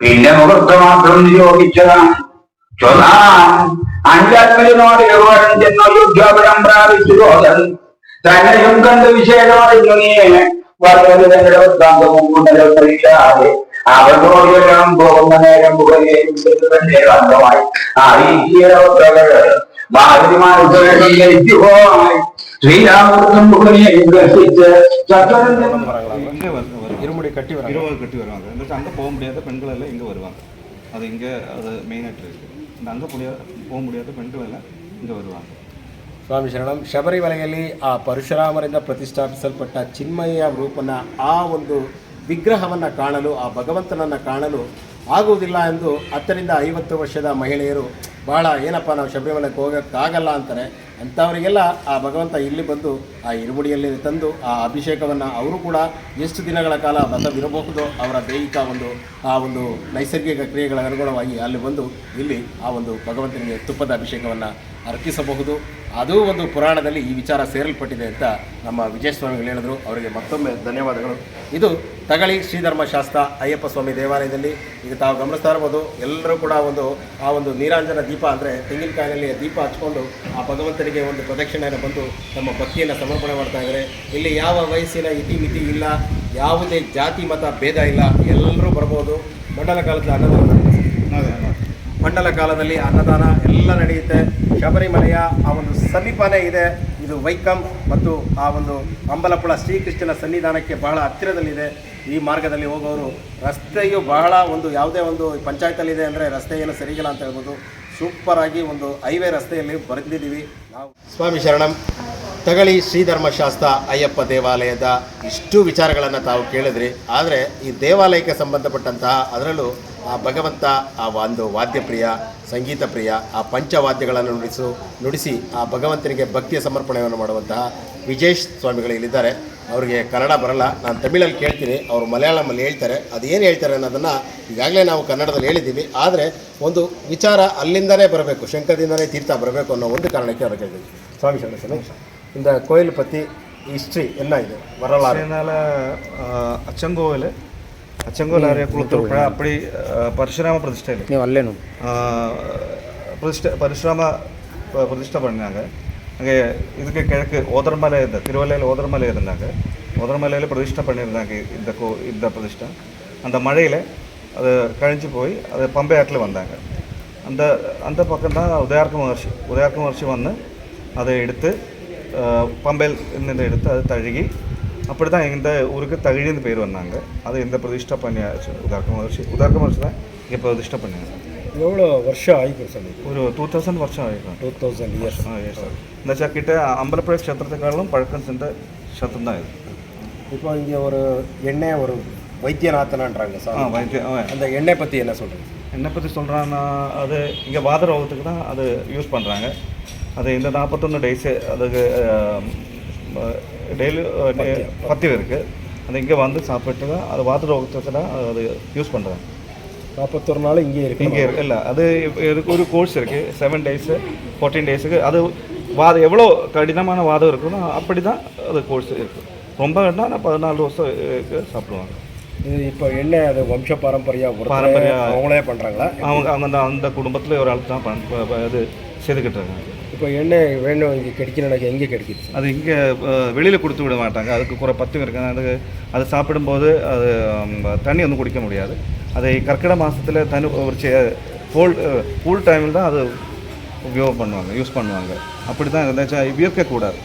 പിന്നെ മുഖത്ത് മാത്രം നിയോഗിച്ചതാണ്. ചൊന്നാം അഞ്ചാത്മജനോട് യോഗം ചെന്ന് പ്രാപിച്ചു രോഗൻ തന്നെയും കണ്ട് വിശേഷമറിഞ്ഞേ വളരെ വൃത്താന്തവും ഗുണരവില്ലാതെ അവരോടെല്ലാം പോകുന്ന നേരം മുഖേതന്റെ അംഗമായി അറിയിക്കവസ്ഥകൾ ശ്രീരാമകൃഷ്ണൻ വികസിച്ച് ചക്രന്റെ இருமுடி கட்டி வரும் இருபது கட்டி வருவாங்க இந்த அங்கே போக முடியாத பெண்கள் எல்லாம் இங்கே வருவாங்க அது இங்கே அது மெயினாக இருக்குது இந்த அங்கே முடியாத போக முடியாத பெண்கள் எல்லாம் இங்கே வருவாங்க ಸ್ವಾಮಿ ಶರಣಂ ಶಬರಿಮಲೆಯಲ್ಲಿ ಆ ಪರಶುರಾಮರಿಂದ ಪ್ರತಿಷ್ಠಾಪಿಸಲ್ಪಟ್ಟ ಚಿನ್ಮಯ ರೂಪನ ಆ ಒಂದು ವಿಗ್ರಹವನ್ನು ಕಾಣಲು ಆ ಭಗವಂತನನ್ನು ಕಾಣಲು ಆಗುವುದಿಲ್ಲ ಎಂದು ಹತ್ತರಿಂದ ಐವತ್ತು ವರ್ಷದ ಮಹಿಳೆಯರು ಬಹಳ ಏನಪ್ಪ ನಾವು ಶಬರಿಮಲೆಗೆ ಹೋಗೋಕ್ಕಾಗಲ್ಲ ಅಂತಾರೆ ಅಂಥವರಿಗೆಲ್ಲ ಆ ಭಗವಂತ ಇಲ್ಲಿ ಬಂದು ಆ ಇರುಮುಡಿಯಲ್ಲಿ ತಂದು ಆ ಅಭಿಷೇಕವನ್ನು ಅವರು ಕೂಡ ಎಷ್ಟು ದಿನಗಳ ಕಾಲ ವ್ರತವಿರಬಹುದು ಅವರ ದೈಹಿಕ ಒಂದು, ಆ ಒಂದು ನೈಸರ್ಗಿಕ ಕ್ರಿಯೆಗಳ ಅನುಗುಣವಾಗಿ ಅಲ್ಲಿ ಬಂದು ಇಲ್ಲಿ ಆ ಒಂದು ಭಗವಂತನಿಗೆ ತುಪ್ಪದ ಅಭಿಷೇಕವನ್ನು ಅರ್ಪಿಸಬಹುದು. ಅದೂ ಒಂದು ಪುರಾಣದಲ್ಲಿ ಈ ವಿಚಾರ ಸೇರಲ್ಪಟ್ಟಿದೆ ಅಂತ ನಮ್ಮ ವಿಜಯ ಸ್ವಾಮಿಗಳು ಹೇಳಿದ್ರು. ಅವರಿಗೆ ಮತ್ತೊಮ್ಮೆ ಧನ್ಯವಾದಗಳು. ಇದು ತಗಳಿ ಶ್ರೀಧರ್ಮಶಾಸ್ತ್ರ ಅಯ್ಯಪ್ಪ ಸ್ವಾಮಿ ದೇವಾಲಯದಲ್ಲಿ ಈಗ ತಾವು ಗಮನಿಸ್ತಾ ಇರ್ಬೋದು. ಎಲ್ಲರೂ ಕೂಡ ಒಂದು, ಆ ಒಂದು ನೀರಾಂಜನ ದೀಪ ಅಂದರೆ ತೆಂಗಿನಕಾಯಿನಲ್ಲಿ ದೀಪ ಹಚ್ಕೊಂಡು ಆ ಭಗವಂತನಿಗೆ ಒಂದು ಪ್ರದಕ್ಷಿಣೆಯನ್ನು ಬಂದು ತಮ್ಮ ಭಕ್ತಿಯನ್ನು ಸಮರ್ಪಣೆ ಮಾಡ್ತಾ ಇದ್ದಾರೆ. ಇಲ್ಲಿ ಯಾವ ವಯಸ್ಸಿನ ಇತಿಮಿತಿ ಇಲ್ಲ, ಯಾವುದೇ ಜಾತಿ, ಮತ, ಭೇದ ಇಲ್ಲ, ಎಲ್ಲರೂ ಬರ್ಬೋದು. ಮಂಡಲ ಕಾಲದ ಅನ್ನದಾನ. ಮಂಡಲ ಕಾಲದಲ್ಲಿ ಅನ್ನದಾನ ಎಲ್ಲ ನಡೆಯುತ್ತೆ. ಶಬರಿಮಲೆಯ ಆ ಒಂದು ಸಮೀಪನೇ ಇದೆ. ಇದು ವೈಕಂ ಮತ್ತು ಆ ಒಂದು ಅಂಬಲಪುಳ ಶ್ರೀಕೃಷ್ಣನ ಸನ್ನಿಧಾನಕ್ಕೆ ಬಹಳ ಹತ್ತಿರದಲ್ಲಿದೆ. ಈ ಮಾರ್ಗದಲ್ಲಿ ಹೋಗೋರು, ರಸ್ತೆಯು ಬಹಳ ಒಂದು ಯಾವುದೇ ಒಂದು ಪಂಚಾಯತಲ್ಲಿದೆ ಅಂದರೆ ರಸ್ತೆ ಏನು ಸರಿಗಿಲ್ಲ ಅಂತ ಹೇಳ್ಬೋದು. ಸೂಪರ್ ಆಗಿ ಒಂದು ಹೈವೇ ರಸ್ತೆಯಲ್ಲಿ ಬರೆದಿದ್ದೀವಿ. ನಾವು ಸ್ವಾಮಿ ಶರಣಂ, ತಗಳಿ ಶ್ರೀಧರ್ಮಶಾಸ್ತ್ರ ಅಯ್ಯಪ್ಪ ದೇವಾಲಯದ ಇಷ್ಟು ವಿಚಾರಗಳನ್ನು ತಾವು ಕೇಳಿದ್ರಿ. ಆದರೆ ಈ ದೇವಾಲಯಕ್ಕೆ ಸಂಬಂಧಪಟ್ಟಂತಹ ಅದರಲ್ಲೂ ಆ ಭಗವಂತ, ಆ ಒಂದು ವಾದ್ಯಪ್ರಿಯ, ಸಂಗೀತ ಪ್ರಿಯ, ಆ ಪಂಚವಾದ್ಯಗಳನ್ನು ನುಡಿಸು, ನುಡಿಸಿ ಆ ಭಗವಂತನಿಗೆ ಭಕ್ತಿಯ ಸಮರ್ಪಣೆಯನ್ನು ಮಾಡುವಂತಹ ವಿಜೇಶ್ ಸ್ವಾಮಿಗಳು ಇಲ್ಲಿದ್ದಾರೆ. ಅವರಿಗೆ ಕನ್ನಡ ಬರಲ್ಲ ನಾನು ತಮಿಳಲ್ಲಿ ಕೇಳ್ತೀನಿ ಅವರು ಮಲಯಾಳಮಲ್ಲಿ ಹೇಳ್ತಾರೆ ಅದೇನು ಹೇಳ್ತಾರೆ ಅನ್ನೋದನ್ನು ಈಗಾಗಲೇ ನಾವು ಕನ್ನಡದಲ್ಲಿ ಹೇಳಿದ್ದೀವಿ ಆದರೆ ಒಂದು ವಿಚಾರ ಅಲ್ಲಿಂದನೇ ಬರಬೇಕು ಶಂಕರದಿಂದನೇ ತೀರ್ಥ ಬರಬೇಕು ಅನ್ನೋ ಒಂದು ಕಾರಣಕ್ಕೆ ಅವ್ರು ಕೇಳಿದ್ವಿ ಸ್ವಾಮಿ ಶರಣ ಶರಣ இந்த கோயில் பற்றி ஹிஸ்ட்ரி என்ன இது வரலாறு அதனால அச்சங்கோவில் அச்சங்கோவில் நிறைய குளத்தூர் அப்படி அஹ், பரசுராம பிரதிஷ்டையில் ನೀವು ಅಲ್ಲೇನು பிரதிஷ்டை பரசுராம ப- பிரதிஷ்டை பண்ணாங்க அங்கே இதுக்கு கிழக்கு ஓதர்மலை இருந்த திருவள்ளையில் ஓதர்மலை இருந்தாங்க. ஓதர்மலையில் பிரதிஷ்டை பண்ணியிருந்தாங்க இந்த கோ இந்த பிரதிஷ்டை. அந்த மழையில் அது கழிஞ்சு போய் அது பம்பை ஆற்றில் வந்தாங்க. அந்த அந்த பக்கம் தான் உதயார்க்க மகர்ஷி உதயார்க்க மகர்ஷி வந்து அதை எடுத்து பம்பையில் இருந்து எடுத்து அது தழுகி அப்படி தான் இந்த ஊருக்கு தகிழின்னு பேர் வந்தாங்க. அது இந்த பிரதிஷ்டை பண்ணியாச்சு உதார்க்க மகர்ஷி. உதார்க்க மகர்ஷி தான் இங்கே பிரதிஷ்டை பண்ணியிருந்தாங்க. எவ்வளோ வருஷம் ஆகிக்கும் சார் ஒரு டூ தௌசண்ட் வருஷம் ஆகிருக்கும் two thousand years ah yes sir இந்த சக்கிட்ட அம்பலப்புழ க்ஷேத்திரத்துக்காலும் பழக்கம் சென்ற க்ஷேத்திரம் தான் இது இப்போ இங்கே ஒரு எண்ணெய் ஒரு வைத்தியநாதனான்றாங்க ஆ சார் வைத்தியம் ஆ அந்த எண்ணெய் பற்றி என்ன சொல்கிறீங்க என்னை பற்றி சொல்கிறான்னா அது இங்கே வாத ரோகத்துக்கு தான் அது யூஸ் பண்ணுறாங்க அது இந்த நாற்பத்தொன்று டேஸு அதுக்கு டெய்லி பத்தியம் இருக்குது அது இங்கே வந்து சாப்பிட்டு தான் அது வாத ரோகத்துக்கு தான் அது யூஸ் பண்ணுறாங்க நாற்பத்தொரு நாள் இங்கே இருக்கு இங்கே இருக்கு இல்லை. அது இதுக்கு ஒரு கோர்ஸ் இருக்குது செவன் டேஸு ஃபோர்டீன் டேஸுக்கு அது வாதம் எவ்வளோ கடினமான வாதம் இருக்குதோ அப்படி தான் அது கோர்ஸ் இருக்குது ரொம்ப நான் பதினாலு வருஷம் சாப்பிடுவாங்க. இது இப்போ எண்ணெய் அது வம்ச பாரம்பரியா பாரம்பரிய- அவங்களே பண்ணுறாங்களா அவங்க அவங்க அந்த அந்த குடும்பத்தில் ஒரு ஆள் தான் இது செய்துக்கிட்டு இருக்காங்க இப்போ எண்ணெய் வேணும் இங்கே கிடைக்கணும் எங்கே கிடைக்குது? அது இங்கே வெளியில் கொடுத்து விட மாட்டாங்க. அதுக்கு குறை பத்து இருக்கு அது அது சாப்பிடும்போது அது தண்ணி வந்து குடிக்க முடியாது. அதை கற்கட மாதத்தில் தனி ஒரு கூல் கூல் டைமில் தான் அது உபயோகம் பண்ணுவாங்க யூஸ் பண்ணுவாங்க. அப்படி தான் இருந்தாச்சும் வியர்க்கக்கூடாது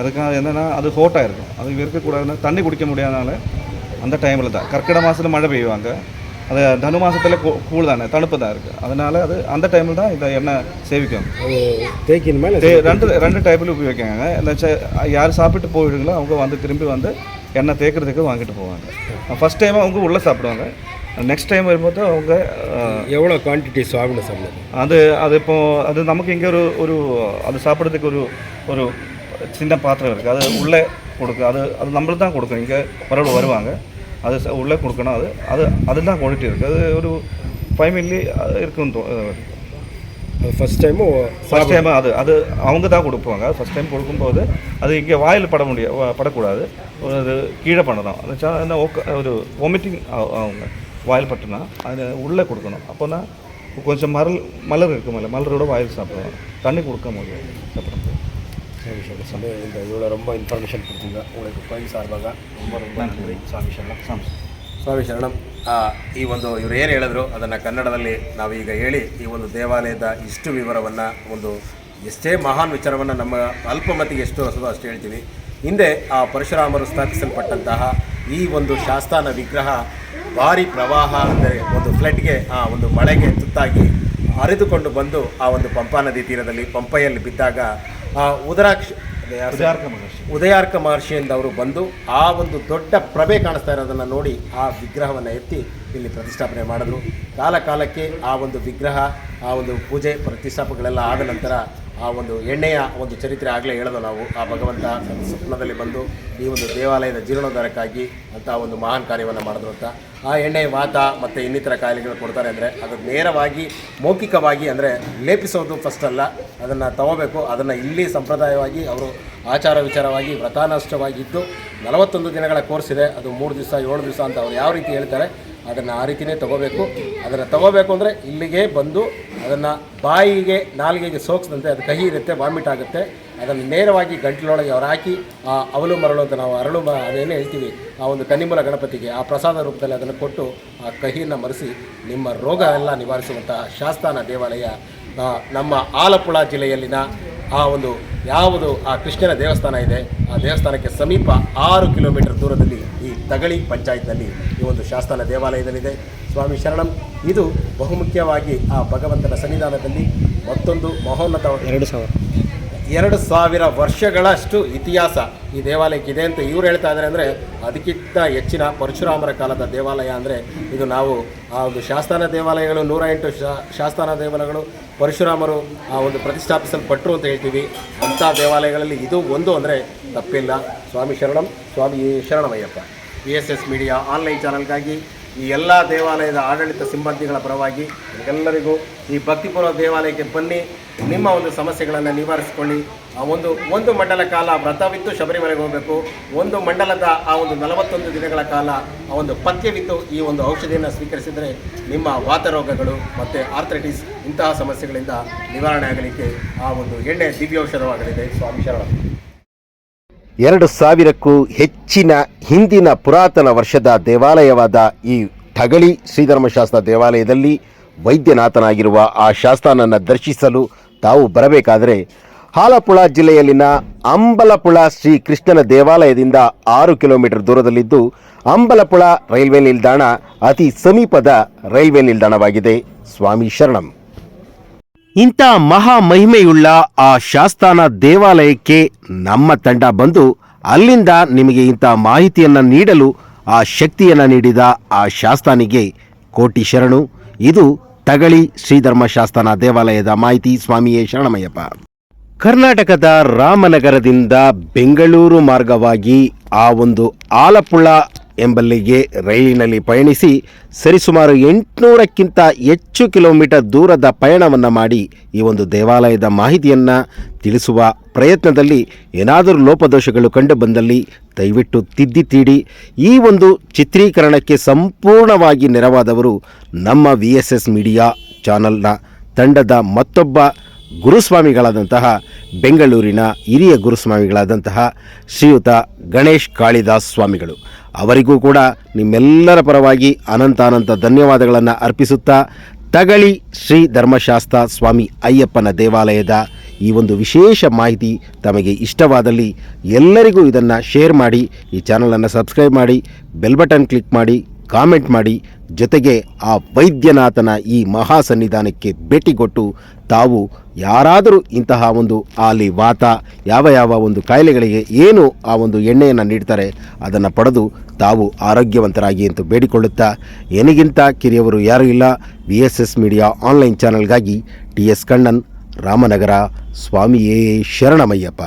அதுக்காக என்னென்னா அது ஹோட்டாக இருக்கும். அது வியர்க்கக்கூடாதுன்னா தண்ணி குடிக்க முடியாதனால அந்த டைமில் தான். கற்கட மாதத்தில் மழை பெய்வாங்க. அது தனு மாதத்தில் கூழ் தானே தணுப்பு தான் இருக்குது அதனால் அது அந்த டைமில் தான் இந்த எண்ணெய் சேவிக்கும் தேய்க்கணுமா ரெண்டு ரெண்டு டைப்பில் உபயோகிக்காங்க யார் சாப்பிட்டு போயிடுங்களோ அவங்க வந்து திரும்பி வந்து எண்ணெய் தேய்க்கிறதுக்கு வாங்கிட்டு போவாங்க. ஃபஸ்ட் டைம் அவங்க உள்ளே சாப்பிடுவாங்க. நெக்ஸ்ட் டைம் வரும்போது அவங்க எவ்வளோ குவான்டிட்டி சாப்பிடணும் சார் அது அது இப்போ அது நமக்கு இங்கே ஒரு ஒரு அது சாப்பிட்றதுக்கு ஒரு ஒரு சின்ன பாத்திரம் இருக்குது அது உள்ளே கொடுக்கு அது அது நம்மளுக்கு தான் கொடுக்கணும் இங்கே வரவு வருவாங்க. அது உள்ளே கொடுக்கணும். அது அது அதுதான் குவாலிட்டி இருக்குது அது ஒரு ஃபைவ் மில்லி இருக்குன்னு தோ ஃபர்ஸ்ட் டைமும் ஃபர்ஸ்ட் டைம் அது அது அவங்க தான் கொடுப்பாங்க. ஃபர்ஸ்ட் டைம் கொடுக்கும்போது அது இங்கே வாயில் பட முடியாது படக்கூடாது. ஒரு அது கீழே பண்ணணும். அது என்ன ஒரு வாமிட்டிங் அவங்க வாயில் பட்டுனா அது உள்ளே கொடுக்கணும் அப்போ தான் கொஞ்சம் மரல் மலர் இருக்கும் மேலே மலரோட வாயில் சாப்பிடுவோம் தண்ணி கொடுக்க முடியும் சாப்பிடும்போது சரி சரி சார் இந்த இவ்வளோ ரொம்ப இன்ஃபர்மேஷன் கொடுத்தீங்க உங்களுக்கு கோயில் சார்பாக ரொம்ப ரொம்ப நன்றி ಸ್ವಾಮಿ ಶರಣ ಸಾಂಸ್ ಸ್ವಾಮಿ ಶರಣಂ ಆ, ಈ ಒಂದು ಇವ್ರು ಏನು ಹೇಳಿದ್ರು ಅದನ್ನು ಕನ್ನಡದಲ್ಲಿ ನಾವೀಗ ಹೇಳಿ ಈ ಒಂದು ದೇವಾಲಯದ ಇಷ್ಟು ವಿವರವನ್ನು ಒಂದು ಎಷ್ಟೇ ಮಹಾನ್ ವಿಚಾರವನ್ನು ನಮ್ಮ ಅಲ್ಪಮತಿಗೆ ಎಷ್ಟು ಹೊಸದೋ ಅಷ್ಟು ಹೇಳ್ತೀವಿ ಹಿಂದೆ ಆ ಪರಶುರಾಮರು ಸ್ಥಾಪಿಸಲ್ಪಟ್ಟಂತಹ ಈ ಒಂದು ಶಾಸ್ತಾನ ವಿಗ್ರಹ ಭಾರಿ ಪ್ರವಾಹ ಅಂದರೆ ಒಂದು ಫ್ಲಡ್ಗೆ ಆ ಒಂದು ಮಳೆಗೆ ತುತ್ತಾಗಿ ಹರಿದುಕೊಂಡು ಬಂದು ಆ ಒಂದು ಪಂಪಾ ನದಿ ತೀರದಲ್ಲಿ ಪಂಪೆಯಲ್ಲಿ ಬಿದ್ದಾಗ ಆ ಉದರಾಕ್ಷ ಉದಯಾರ್ಕ ಮಹರ್ಷಿ. ಉದಯಾರ್ಕ ಮಹರ್ಷಿಯಿಂದ ಅವರು ಬಂದು ಆ ಒಂದು ದೊಡ್ಡ ಪ್ರಭೆ ಕಾಣಿಸ್ತಾ ಇರೋದನ್ನು ನೋಡಿ ಆ ವಿಗ್ರಹವನ್ನು ಎತ್ತಿ ಇಲ್ಲಿ ಪ್ರತಿಷ್ಠಾಪನೆ ಮಾಡಿದ್ರು ಕಾಲಕಾಲಕ್ಕೆ ಆ ಒಂದು ವಿಗ್ರಹ ಆ ಒಂದು ಪೂಜೆ ಪ್ರತಿಷ್ಠಾಪನೆಗಳೆಲ್ಲ ಆದ ನಂತರ ಆ ಒಂದು ಎಣ್ಣೆಯ ಒಂದು ಚರಿತ್ರೆ ಆಗಲೇ ಹೇಳೋದು ನಾವು. ಆ ಭಗವಂತ ಸ್ವಪ್ನದಲ್ಲಿ ಬಂದು ಈ ಒಂದು ದೇವಾಲಯದ ಜೀರ್ಣೋದ್ಧಾರಕ್ಕಾಗಿ ಅಂತ ಒಂದು ಮಹಾನ್ ಕಾರ್ಯವನ್ನು ಮಾಡಿದ್ರು ಅಂತ. ಆ ಎಣ್ಣೆ ವಾತ ಮತ್ತು ಇನ್ನಿತರ ಕಾಯಿಲೆಗಳು ಕೊಡ್ತಾರೆ ಅಂದರೆ ಅದು ನೇರವಾಗಿ ಮೌಖಿಕವಾಗಿ ಅಂದರೆ ಲೇಪಿಸೋದು ಫಸ್ಟ್ ಅಲ್ಲ. ಅದನ್ನು ತಗೋಬೇಕು. ಅದನ್ನು ಇಲ್ಲಿ ಸಂಪ್ರದಾಯವಾಗಿ ಅವರು ಆಚಾರ ವಿಚಾರವಾಗಿ ವ್ರತಾನಷ್ಟವಾಗಿದ್ದು ನಲವತ್ತೊಂದು ದಿನಗಳ ಕೋರ್ಸ್ ಇದೆ. ಅದು ಮೂರು ದಿವಸ, ಏಳು ದಿವಸ ಅಂತ ಅವ್ರು ಯಾವ ರೀತಿ ಹೇಳ್ತಾರೆ. ಅದನ್ನು ಆ ರೀತಿಯೇ ತಗೋಬೇಕು. ಅದನ್ನು ತಗೋಬೇಕು ಅಂದರೆ ಇಲ್ಲಿಗೆ ಬಂದು ಅದನ್ನು ಬಾಯಿಗೆ, ನಾಲಿಗೆಗೆ ಸೋಕ್ಸದಂತೆ ಅದು ಕಹಿ ಇರುತ್ತೆ, ವಾಮಿಟ್ ಆಗುತ್ತೆ. ಅದನ್ನು ನೇರವಾಗಿ ಗಂಟಲೊಳಗೆ ಅವ್ರು ಹಾಕಿ, ಆ ಅವಲು ಮರಳು ಅಂತ ನಾವು ಅರಳು ಮ ಅದೇನೇ ಹೇಳ್ತೀವಿ, ಆ ಒಂದು ಕನ್ನಿಮೂಲ ಗಣಪತಿಗೆ ಆ ಪ್ರಸಾದ ರೂಪದಲ್ಲಿ ಅದನ್ನು ಕೊಟ್ಟು ಆ ಕಹಿಯನ್ನು ಮರೆಸಿ ನಿಮ್ಮ ರೋಗ ಎಲ್ಲ ನಿವಾರಿಸುವಂತಹ ಶಾಸ್ತಾನ ದೇವಾಲಯ ನಮ್ಮ ಆಲಪ್ಪುಳ ಜಿಲ್ಲೆಯಲ್ಲಿನ ಆ ಒಂದು ಯಾವುದು ಆ ಕೃಷ್ಣನ ದೇವಸ್ಥಾನ ಇದೆ, ಆ ದೇವಸ್ಥಾನಕ್ಕೆ ಸಮೀಪ ಆರು ಕಿಲೋಮೀಟರ್ ದೂರದಲ್ಲಿ ತಗಳಿ ಪಂಚಾಯತ್ನಲ್ಲಿ ಈ ಒಂದು ಶಾಸ್ತಾನ ದೇವಾಲಯದಲ್ಲಿದೆ. ಸ್ವಾಮಿ ಶರಣಂ ಇದು ಬಹುಮುಖ್ಯವಾಗಿ ಆ ಭಗವಂತನ ಸನ್ನಿಧಾನದಲ್ಲಿ ಮತ್ತೊಂದು ಮಹೋನ್ನತ ಎರಡು ಸಾವಿರ. ಎರಡು ಸಾವಿರ ವರ್ಷಗಳಷ್ಟು ಇತಿಹಾಸ ಈ ದೇವಾಲಯಕ್ಕೆ ಇದೆ ಅಂತ ಇವ್ರು ಹೇಳ್ತಾ ಇದ್ದಾರೆ ಅಂದರೆ ಅದಕ್ಕಿಂತ ಹೆಚ್ಚಿನ ಪರಶುರಾಮರ ಕಾಲದ ದೇವಾಲಯ ಅಂದರೆ ಇದು ನಾವು ಆ ಒಂದು ಶಾಸ್ತಾನ ದೇವಾಲಯಗಳು ನೂರ ಎಂಟು ಶಾ ಶಾಸ್ತಾನ ದೇವಾಲಯಗಳು ಪರಶುರಾಮರು ಆ ಒಂದು ಪ್ರತಿಷ್ಠಾಪಿಸಲ್ಪಟ್ಟರು ಅಂತ ಹೇಳ್ತೀವಿ. ಅಂಥ ದೇವಾಲಯಗಳಲ್ಲಿ ಇದು ಒಂದು ಅಂದರೆ ತಪ್ಪಿಲ್ಲ. ಸ್ವಾಮಿ ಶರಣಂ ಸ್ವಾಮಿ ಶರಣಮಯ್ಯಪ್ಪ. P S S media online ಚಾನಲ್ಗಾಗಿ ಈ ಎಲ್ಲ ದೇವಾಲಯದ ಆಡಳಿತ ಸಿಬ್ಬಂದಿಗಳ ಪರವಾಗಿ ಎಲ್ಲರಿಗೂ ಈ ಭಕ್ತಿಪೂರ್ವ ದೇವಾಲಯಕ್ಕೆ ಬನ್ನಿ. ನಿಮ್ಮ ಒಂದು ಸಮಸ್ಯೆಗಳನ್ನು ನಿವಾರಿಸಿಕೊಳ್ಳಿ. ಆ ಒಂದು ಒಂದು ಮಂಡಲ ಕಾಲ ವ್ರತವಿತ್ತು, ಶಬರಿಮಲೆಗೆ ಹೋಗಬೇಕು. ಒಂದು ಮಂಡಲದ ಆ ಒಂದು ನಲವತ್ತೊಂದು ದಿನಗಳ ಕಾಲ ಆ ಒಂದು ಪಥ್ಯವಿತ್ತು. ಈ ಒಂದು ಔಷಧಿಯನ್ನು ಸ್ವೀಕರಿಸಿದರೆ ನಿಮ್ಮ ವಾತರೋಗಗಳು ಮತ್ತು ಆರ್ಥ್ರೈಟಿಸ್ ಇಂತಹ ಸಮಸ್ಯೆಗಳಿಂದ ನಿವಾರಣೆ ಆಗಲಿಕ್ಕೆ ಆ ಒಂದು ಎಣ್ಣೆ ದಿವ್ಯೌಷಧವಾಗಲಿದೆ. ಸ್ವಾಮಿ ಶರಣ ಎರಡು ಸಾವಿರಕ್ಕೂ ಹೆಚ್ಚಿನ ಹಿಂದಿನ ಪುರಾತನ ವರ್ಷದ ದೇವಾಲಯವಾದ ಈ ಠಗಳಿ ಶ್ರೀಧರ್ಮಶಾಸ್ತ್ರ ದೇವಾಲಯದಲ್ಲಿ ವೈದ್ಯನಾಥನಾಗಿರುವ ಆ ಶಾಸ್ತ್ರನನ್ನು ದರ್ಶಿಸಲು ತಾವು ಬರಬೇಕಾದರೆ ಹಾಲಪುಳ ಜಿಲ್ಲೆಯಲ್ಲಿನ ಅಂಬಲಪುಳ ಶ್ರೀ ಕೃಷ್ಣನ ದೇವಾಲಯದಿಂದ ಆರು ಕಿಲೋಮೀಟರ್ ದೂರದಲ್ಲಿದ್ದು ಅಂಬಲಪುಳ ರೈಲ್ವೆ ನಿಲ್ದಾಣ ಅತಿ ಸಮೀಪದ ರೈಲ್ವೆ ನಿಲ್ದಾಣವಾಗಿದೆ. ಸ್ವಾಮಿ ಶರಣಂ. ಇಂಥ ಮಹಾ ಮಹಿಮೆಯುಳ್ಳ ಆ ಶಾಸ್ತಾನ ದೇವಾಲಯಕ್ಕೆ ನಮ್ಮ ತಂಡ ಬಂದು ಅಲ್ಲಿಂದ ನಿಮಗೆ ಇಂಥ ಮಾಹಿತಿಯನ್ನು ನೀಡಲು ಆ ಶಕ್ತಿಯನ್ನು ನೀಡಿದ ಆ ಶಾಸ್ತಾನಿಗೆ ಕೋಟಿ ಶರಣು. ಇದು ತಗಳಿ ಶ್ರೀಧರ್ಮ ಶಾಸ್ತಾನ ದೇವಾಲಯದ ಮಾಹಿತಿ. ಸ್ವಾಮಿಯೇ ಶರಣಮಯ್ಯಪ್ಪ. ಕರ್ನಾಟಕದ ರಾಮನಗರದಿಂದ ಬೆಂಗಳೂರು ಮಾರ್ಗವಾಗಿ ಆ ಒಂದು ಆಲಪ್ಪುಳ ಎಂಬಲ್ಲಿಗೆ ರೈಲಿನಲ್ಲಿ ಪಯಣಿಸಿ ಸರಿಸುಮಾರು ಎಂಟುನೂರಕ್ಕಿಂತ ಹೆಚ್ಚು ಕಿಲೋಮೀಟರ್ ದೂರದ ಪಯಣವನ್ನು ಮಾಡಿ ಈ ಒಂದು ದೇವಾಲಯದ ಮಾಹಿತಿಯನ್ನು ತಿಳಿಸುವ ಪ್ರಯತ್ನದಲ್ಲಿ ಏನಾದರೂ ಲೋಪದೋಷಗಳು ಕಂಡು ಬಂದಲ್ಲಿ ದಯವಿಟ್ಟು ತಿದ್ದಿ ತೀಡಿ. ಈ ಒಂದು ಚಿತ್ರೀಕರಣಕ್ಕೆ ಸಂಪೂರ್ಣವಾಗಿ ನೆರವಾದವರು ನಮ್ಮ ವಿ ಎಸ್ ಎಸ್ ಮೀಡಿಯಾ ಚಾನಲ್ನ ತಂಡದ ಮತ್ತೊಬ್ಬ ಗುರುಸ್ವಾಮಿಗಳಾದಂತಹ ಬೆಂಗಳೂರಿನ ಹಿರಿಯ ಗುರುಸ್ವಾಮಿಗಳಾದಂತಹ ಶ್ರೀಯುತ ಗಣೇಶ್ ಕಾಳಿದಾಸ್ ಸ್ವಾಮಿಗಳು. ಅವರಿಗೂ ಕೂಡ ನಿಮ್ಮೆಲ್ಲರ ಪರವಾಗಿ ಅನಂತ ಅನಂತ ಧನ್ಯವಾದಗಳನ್ನು ಅರ್ಪಿಸುತ್ತಾ ತಗಳಿ ಶ್ರೀ ಧರ್ಮಶಾಸ್ತ್ರ ಸ್ವಾಮಿ ಅಯ್ಯಪ್ಪನ ದೇವಾಲಯದ ಈ ಒಂದು ವಿಶೇಷ ಮಾಹಿತಿ ತಮಗೆ ಇಷ್ಟವಾದಲ್ಲಿ ಎಲ್ಲರಿಗೂ ಇದನ್ನು ಶೇರ್ ಮಾಡಿ, ಈ ಚಾನಲನ್ನು ಸಬ್ಸ್ಕ್ರೈಬ್ ಮಾಡಿ, ಬೆಲ್ ಬಟನ್ ಕ್ಲಿಕ್ ಮಾಡಿ, ಕಾಮೆಂಟ್ ಮಾಡಿ ಜೊತೆಗೆ ಆ ವೈದ್ಯನಾಥನ ಈ ಮಹಾ ಸನ್ನಿಧಾನಕ್ಕೆ ಭೇಟಿ ಕೊಟ್ಟು ತಾವು ಯಾರಾದರೂ ಇಂತಹ ಒಂದು ಅಲ್ಲಿ ವಾತ, ಯಾವ ಯಾವ ಒಂದು ಕಾಯಿಲೆಗಳಿಗೆ ಏನು ಆ ಒಂದು ಎಣ್ಣೆಯನ್ನು ನೀಡ್ತಾರೆ, ಅದನ್ನು ಪಡೆದು ತಾವು ಆರೋಗ್ಯವಂತರಾಗಿ ಎಂದು ಬೇಡಿಕೊಳ್ಳುತ್ತಾ ಏನಿಗಿಂತ ಕಿರಿಯವರು ಯಾರೂ ಇಲ್ಲ. V S S media online ಚಾನಲ್ಗಾಗಿ T S Kannan, Ramanagara, ಸ್ವಾಮಿಯೇ ಶರಣಮಯ್ಯಪ್ಪ.